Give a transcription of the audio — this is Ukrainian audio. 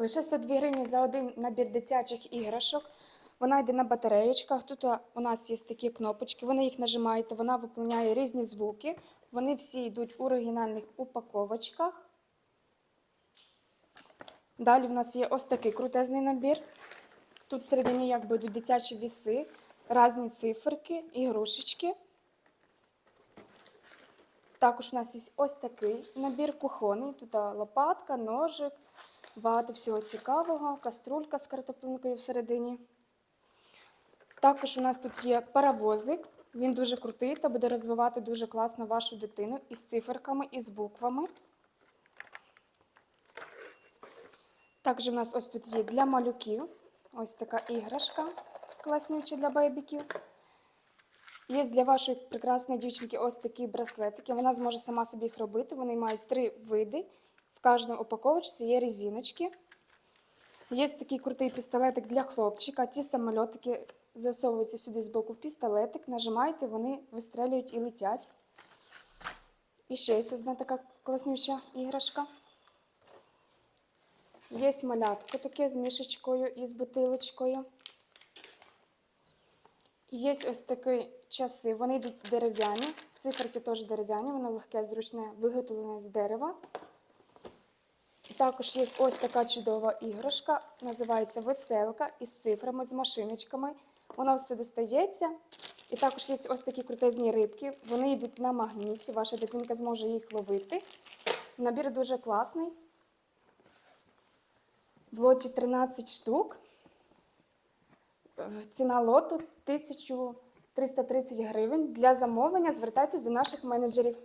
Лише 102 гривні за один набір дитячих іграшок. Вона йде на батареєчках. Тут у нас є такі кнопочки, ви на їх нажимаєте, вона виконує різні звуки. Вони всі йдуть в оригінальних упаковочках. Далі в нас є ось такий крутезний набір. Тут всередині якби йдуть дитячі віси, різні циферки, ігрушечки. Також у нас є ось такий набір кухонний. Тут лопатка, ножик, багато всього цікавого, каструлька з картоплинкою всередині. Також у нас тут є паровозик. Він дуже крутий та буде розвивати дуже класно вашу дитину із циферками і з буквами. Також у нас ось тут є для малюків. Ось така іграшка класнюча для бейбіків. Є для вашої прекрасної дівчинки ось такі браслетики. Вона зможе сама собі їх робити. Вони мають три види. В кожному упаковочці є резиночки. Є такий крутий пістолетик для хлопчика. Ці самольотики засовуються сюди з боку в пістолетик, нажимаєте, вони вистрелюють і летять. І ще є одна така класнюча іграшка. Є малятко таке з мішечкою і з бутилочкою. Є ось такі часи, вони йдуть дерев'яні, циферки теж дерев'яні, воно легке, зручне, виготовлене з дерева. Також є ось така чудова іграшка, називається веселка із цифрами, з машиночками. Вона все достається. І також є ось такі крутезні рибки. Вони йдуть на магніті, ваша дитинка зможе їх ловити. Набір дуже класний. В лоті 13 штук. Ціна лоту 1330 гривень. Для замовлення звертайтесь до наших менеджерів.